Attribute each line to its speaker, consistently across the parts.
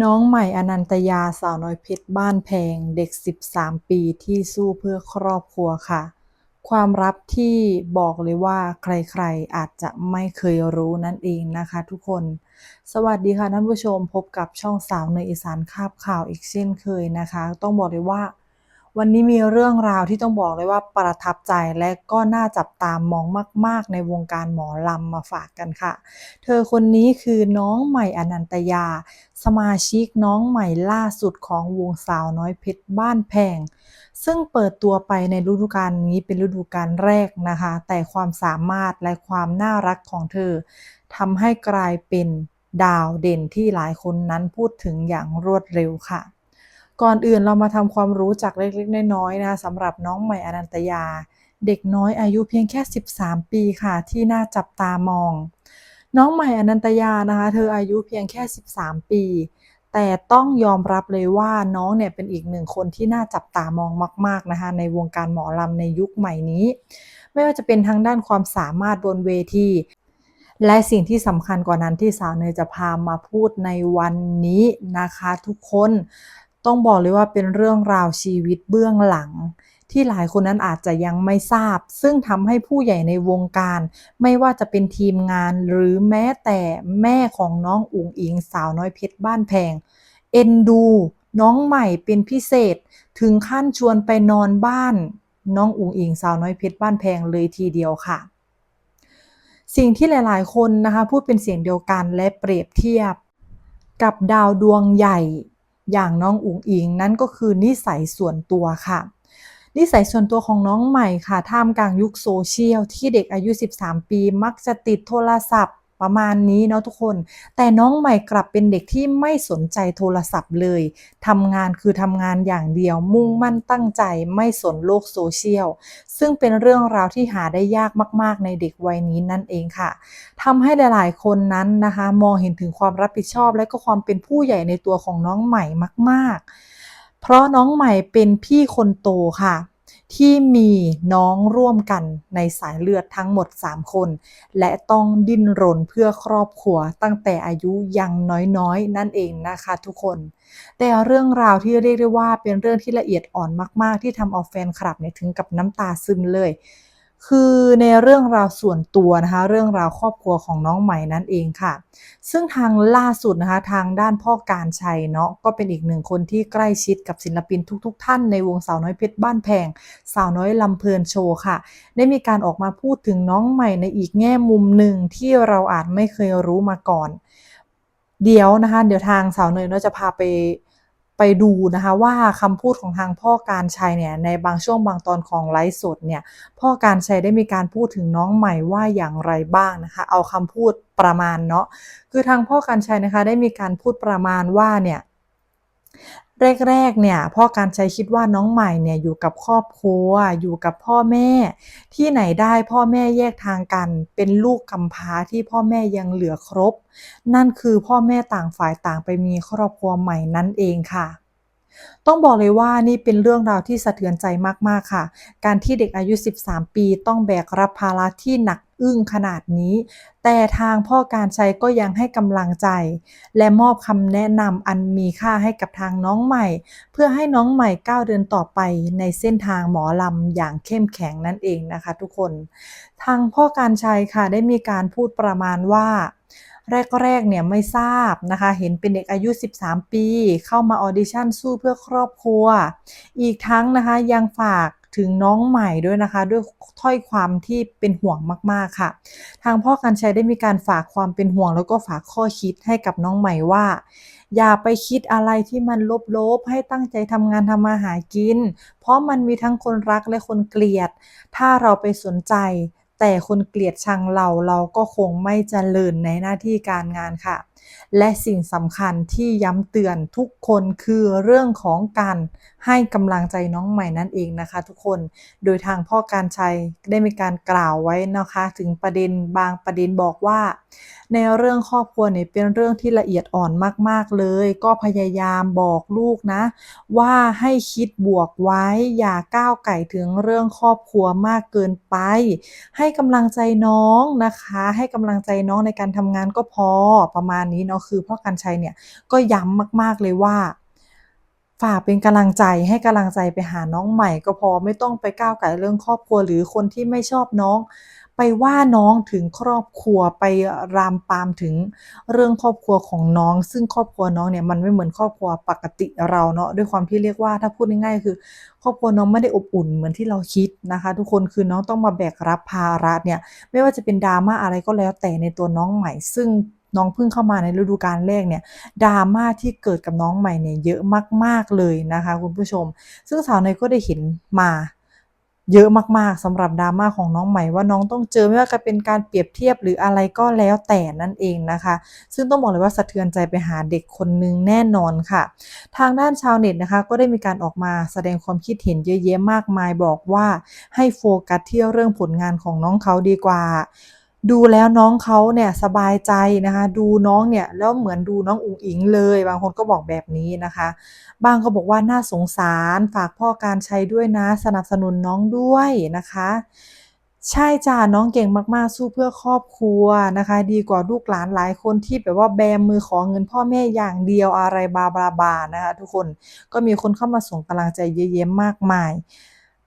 Speaker 1: น้องใหม่อนันตยาสาวน้อยเพชรบ้านแพง เด็ก 13 ปีที่สู้เพื่อครอบครัวค่ะ ความลับที่บอกเลยว่าใครๆ อาจจะไม่เคยรู้นั่นเองนะคะทุกคน สวัสดีค่ะท่านผู้ชมพบกับช่องสาวในอีสานคาบข่าวอีกเช่นเคยนะคะ ต้องบอกเลยว่า วันนี้มีเรื่องราวที่ต้องบอกเลยว่าประทับใจและก็น่าจับตามมองมาก ๆ ในวงการหมอลำมาฝากกันค่ะ เธอคนนี้คือน้องใหม่อนันตยา สมาชิกน้องใหม่ล่าสุดของวงสาวน้อยเพชรบ้านแพง ซึ่งเปิดตัวไปในฤดูกาลนี้เป็นฤดูกาลแรกนะคะ แต่ความสามารถและความน่ารักของเธอทำให้กลายเป็นดาวเด่นที่หลายคนนั้นพูดถึงอย่างรวดเร็วค่ะ ก่อนอื่นเรามาทำความรู้จักเล็กๆ น้อยๆนะคะสำหรับน้องใหม่อนันตยา เด็กน้อยอายุเพียงแค่ 13 ปีค่ะ ที่น่าจับตามอง น้องใหม่อนันตยานะคะ เธออายุเพียงแค่ 13 ปี แต่ต้องยอมรับเลยว่าน้องเนี่ยเป็นอีกหนึ่งคนที่น่าจับตามองมาก ๆนะคะ ในวงการหมอลำในยุคใหม่นี้ ไม่ว่าจะเป็นทางด้านความสามารถบนเวทีและสิ่งที่สำคัญกว่านั้นที่สาวเนยจะพามาพูดในวันนี้นะคะ ทุกคน ต้องบอกเลยว่าเป็นเรื่องราวชีวิตเบื้องหลัง ที่หลายคนนั้นอาจจะยังไม่ทราบ ซึ่งทำให้ผู้ใหญ่ในวงการ ไม่ว่าจะเป็นทีมงานหรือแม้แต่แม่ของน้องอุ๋งอิงสาวน้อยเพชรบ้านแพง เอ็นดูน้องใหม่เป็นพิเศษถึงขั้นชวนไปนอนบ้าน น้องอุ๋งอิงสาวน้อยเพชรบ้านแพงเลยทีเดียวค่ะ สิ่งที่หลาย ๆ คนนะคะพูดเป็นเสียงเดียวกันและเปรียบเทียบ กับดาวดวงใหญ่ อย่างน้องอุ๋งอิงนั่นก็คือนิสัยส่วนตัวค่ะ นิสัยส่วนตัวของน้องใหม่ค่ะท่ามกลางยุคโซเชียลที่เด็กอายุ 13 ปี มักจะติดโทรศัพท์ ประมาณนี้เนาะทุกคน แต่น้องใหม่กลับเป็นเด็กที่ไม่สนใจโทรศัพท์เลยทำงานคือทำงานอย่างเดียว มุ่งมั่นตั้งใจไม่สนโลกโซเชียล ซึ่งเป็นเรื่องราวที่หาได้ยากมาก ๆ ในเด็กวัยนี้นั่นเองค่ะทำให้หลาย ๆ คนนั้นนะคะ มองเห็นถึงความรับผิดชอบ และก็ความเป็นผู้ใหญ่ในตัวของน้องใหม่มาก ๆ เพราะน้องใหม่เป็นพี่คนโตค่ะ ที่มีน้องร่วมกันในสายเลือดทั้งหมด 3 คน และต้องดิ้นรนเพื่อครอบครัวตั้งแต่อายุยังน้อยๆ นั่นเองนะคะทุกคน แต่เรื่องราวที่เรียกได้ว่าเป็นเรื่องที่ละเอียดอ่อนมาก ๆ ที่ทำเอาแฟนคลับเนี่ยถึงกับน้ำตาซึมเลย คือในเรื่องราวส่วนตัวนะคะ เรื่องราวครอบครัวของน้องใหม่นั่นเองค่ะ ซึ่งทางล่าสุดนะคะทางด้านพ่อการชัยเนาะก็เป็นอีกหนึ่งคนที่ใกล้ชิดกับศิลปินทุกๆทท่านในวงสาวน้อยเพชรบ้านแพง สาวน้อยลำเพลินโชว์ค่ะ ได้มีการออกมาพูดถึงน้องใหม่ในอีกแง่มุมหนึ่งที่เราอาจไม่เคยรู้มาก่อน เดี๋ยวนะคะ เดี๋ยวทางสาวเนยเนาะจะพาไป ไปดูนะคะว่าคำพูดของทางพ่อการชัยเนี่ยในบางช่วงบางตอนของไลฟ์สดเนี่ยพ่อการชัยได้มีการพูดถึงน้องใหม่ว่าอย่างไรบ้างนะคะ เอาคำพูดประมาณเนาะคือทางพ่อการชัยนะคะได้มีการพูดประมาณว่าเนี่ย แรกๆเนี่ยพ่อการใชัยคิดว่าน้องใหม่เนี่ยอยู่กับครอบครัว อยู่กับพ่อแม่ ที่ไหนได้พ่อแม่แยกทางกัน เป็นลูกกำพร้าที่พ่อแม่ยังเหลือครบ นั่นคือพ่อแม่ต่างฝ่ายต่างไปมีครอบครัวใหม่นั่นเองค่ะต้องบอกเลยว่านี่เป็นเรื่องราวที่สะเทือนใจมาก ๆ ค่ะ การที่เด็กอายุ 13 ปีต้องแบกรับภาระที่หนัก อึ้งขนาดนี้ แต่ทางพ่อการชัยก็ยังให้กำลังใจ และมอบคำแนะนำอันมีค่าให้กับทางน้องใหม่ เพื่อให้น้องใหม่ก้าวเดินต่อไปในเส้นทางหมอลำอย่างเข้มแข็งนั่นเองนะคะทุกคน ทางพ่อการชัยค่ะได้มีการพูดประมาณว่าแรกๆ เนี่ยไม่ทราบนะคะ เห็นเป็นเด็กอายุ 13 ปี เข้ามาออดิชั่นสู้เพื่อครอบครัว อีกทั้งนะคะยังฝาก ถึงน้องใหม่ด้วยนะคะ ด้วยถ้อยความที่เป็นห่วงมาก ๆ ค่ะ ทางพ่อกันชัยได้มีการฝากความเป็นห่วง แล้วก็ฝากข้อคิดให้กับน้องใหม่ว่า อย่าไปคิดอะไรที่มันลบๆให้ตั้งใจทำงานทำมาหากิน เพราะมันมีทั้งคนรักและคนเกลียด ถ้าเราไปสนใจแต่คนเกลียดชังเราเราก็คงไม่เจริญในหน้าที่การงานค่ะ และสิ่งสำคัญที่ย้ำเตือนทุกคนคือเรื่องของการให้กำลังใจน้องใหม่นั่นเองนะคะ ทุกคน โดยทางพ่อการชัยได้มีการกล่าวไว้นะคะ ถึงประเด็นบางประเด็นบอกว่า ในเรื่องครอบครัวเนี่ยเป็นเรื่องที่ละเอียดอ่อนมาก ๆเลย ก็พยายามบอกลูกนะ ว่าให้คิดบวกไว้ อย่าก้าวไก่ถึงเรื่องครอบครัวมากเกินไป ให้กำลังใจน้องนะคะ ให้กำลังใจน้องในการทำงานก็พอประมาณนี้เนาะคือพ่อกันชัยเนี่ยก็ย้ำมากๆเลยว่าฝากเป็นกำลังใจให้กำลังใจไปหาน้องใหม่ ก็พอไม่ต้องไปก้าวไก่เรื่องครอบครัวหรือคนที่ไม่ชอบน้อง ไปว่าน้องถึงครอบครัวไปรามปามถึงเรื่องครอบครัวของน้อง ซึ่งครอบครัวน้องเนี่ยมันไม่เหมือนครอบครัวปกติเราเนาะด้วยความที่เรียกว่าถ้าพูดง่ายๆคือ ครอบครัวน้องไม่ได้อบอุ่นเหมือนที่เราคิดนะคะ ทุกคนคือน้องต้องมาแบกรับภาระเนี่ยไม่ว่าจะเป็นดราม่าอะไรก็แล้วแต่ในตัวน้องใหม่ ซึ่ง น้องเพิ่งเข้ามาในฤดูกาลแรกเนี่ยดราม่าที่เกิดกับน้องใหม่เนี่ยเยอะมากๆเลยนะคะคุณผู้ชม ซึ่งสาวเนยก็ได้เห็นมาเยอะมากๆสำหรับดราม่าของน้องใหม่ว่าน้องต้องเจอไม่ว่าจะเป็นการเปรียบเทียบหรืออะไรก็แล้วแต่นั่นเองนะคะ ซึ่งต้องบอกเลยว่าสะเทือนใจไปหาเด็กคนนึงแน่นอนค่ะ ทางด้านชาวเน็ตนะคะ ก็ได้มีการออกมาแสดงความคิดเห็นเยอะแยะมากมายบอกว่าให้โฟกัสที่เรื่องผลงานของน้องเขาดีกว่า ดูแล้วน้องเขาเนี่ยสบายใจนะคะ ดูน้องเนี่ยแล้วเหมือนดูน้องอุ๋งอิงเลย บางคนก็บอกแบบนี้นะคะ บางก็บอกว่าน่าสงสารฝากพ่อการใช้ด้วยนะ สนับสนุนน้องด้วยนะคะ ใช่จ้ะน้องเก่งมากๆ สู้เพื่อครอบครัวนะคะ ดีกว่าลูกหลานหลายคนที่แบบว่าแบมือขอเงินพ่อแม่อย่างเดียวอะไรบาบาบานะคะ ทุกคนก็มีคนเข้ามาส่งกำลังใจเยอะแยะมากมาย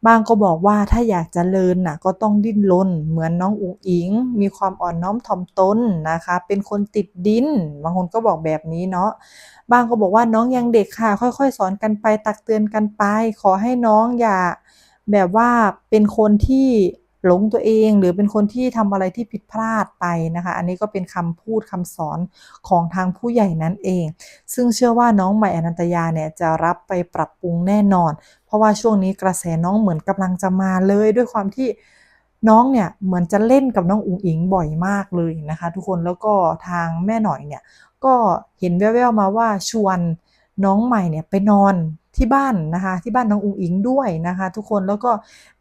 Speaker 1: บางก็บอกว่าถ้าอยากจะเลินน่ะก็ต้องดิ้นรนเหมือนน้องอุ๋งอิง มีความอ่อนน้อมถ่อมตนนะคะ เป็นคนติดดิน บางคนก็บอกแบบนี้เนาะบางก็บอกว่าน้องยังเด็กค่ะ ค่อยๆ สอนกันไปตักเตือนกันไป ขอให้น้องอย่าแบบว่าเป็นคนที่ หลงตัวเองหรือเป็นคนที่ทำอะไรที่ผิดพลาดไปนะคะ อันนี้ก็เป็นคำพูดคำสอนของทางผู้ใหญ่นั่นเอง ซึ่งเชื่อว่าน้องใหม่อนันตยาเนี่ยจะรับไปปรับปรุงแน่นอน เพราะว่าช่วงนี้กระแสน้องเหมือนกำลังจะมาเลยด้วยความที่น้องเนี่ยเหมือนจะเล่นกับน้องอุ๋งอิงบ่อยมากเลยนะคะ ทุกคนแล้วก็ทางแม่หน่อยเนี่ยก็เห็นแว่วๆมาว่าชวน น้องใหม่เนี่ยไปนอนที่บ้านนะคะ ที่บ้านน้องอุ๋งอิงด้วยนะคะ ทุกคนแล้วก็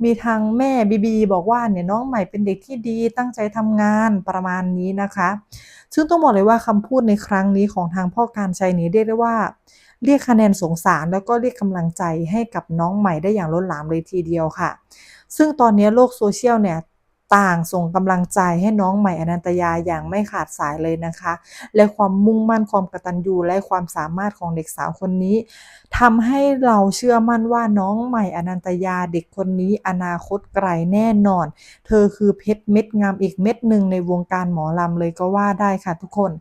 Speaker 1: มีทางแม่บีบีบอกว่าเนี่ยน้องใหม่เป็นเด็กที่ดีตั้งใจทำงานประมาณนี้นะคะ ซึ่งต้องบอกเลยว่าคำพูดในครั้งนี้ของทางพ่อการชัยนี้เรียกได้ว่า เรียกคะแนนสงสารแล้วก็เรียกกำลังใจให้กับน้องใหม่ได้อย่างล้นหลามเลยทีเดียวค่ะ ซึ่งตอนนี้โลกโซเชียลเนี่ย ต่างส่งกำลังใจให้น้องใหม่อนันตยาอย่างไม่ขาดสายเลยนะคะ และความมุ่งมั่นความกตัญญูและความสามารถของเด็กสาวคนนี้ทำให้เราเชื่อมั่นว่าน้องใหม่อนันตยาเด็กคนนี้อนาคตไกลแน่นอน เธอคือเพชรเม็ดงามอีกเม็ดหนึ่งในวงการหมอลำเลยก็ว่าได้ค่ะทุกคน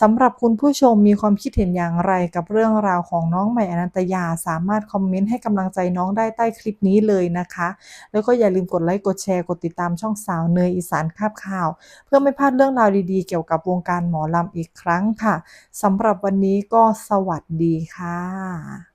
Speaker 1: สำหรับคุณผู้ชมมีความคิดเห็นอย่างไรกับเรื่องราวของน้องใหม่อนันตยา สามารถคอมเมนต์ให้กำลังใจน้องได้ใต้คลิปนี้เลยนะคะ แล้วก็อย่าลืมกดไลค์กดแชร์กดติดตามช่องาวเนยอีสานคาบข่าว เพื่อไม่พลาดเรื่องราวดีๆ เกี่ยวกับวงการหมอลำอีกครั้งค่ะสำหรับวันนี้ก็สวัสดีค่ะ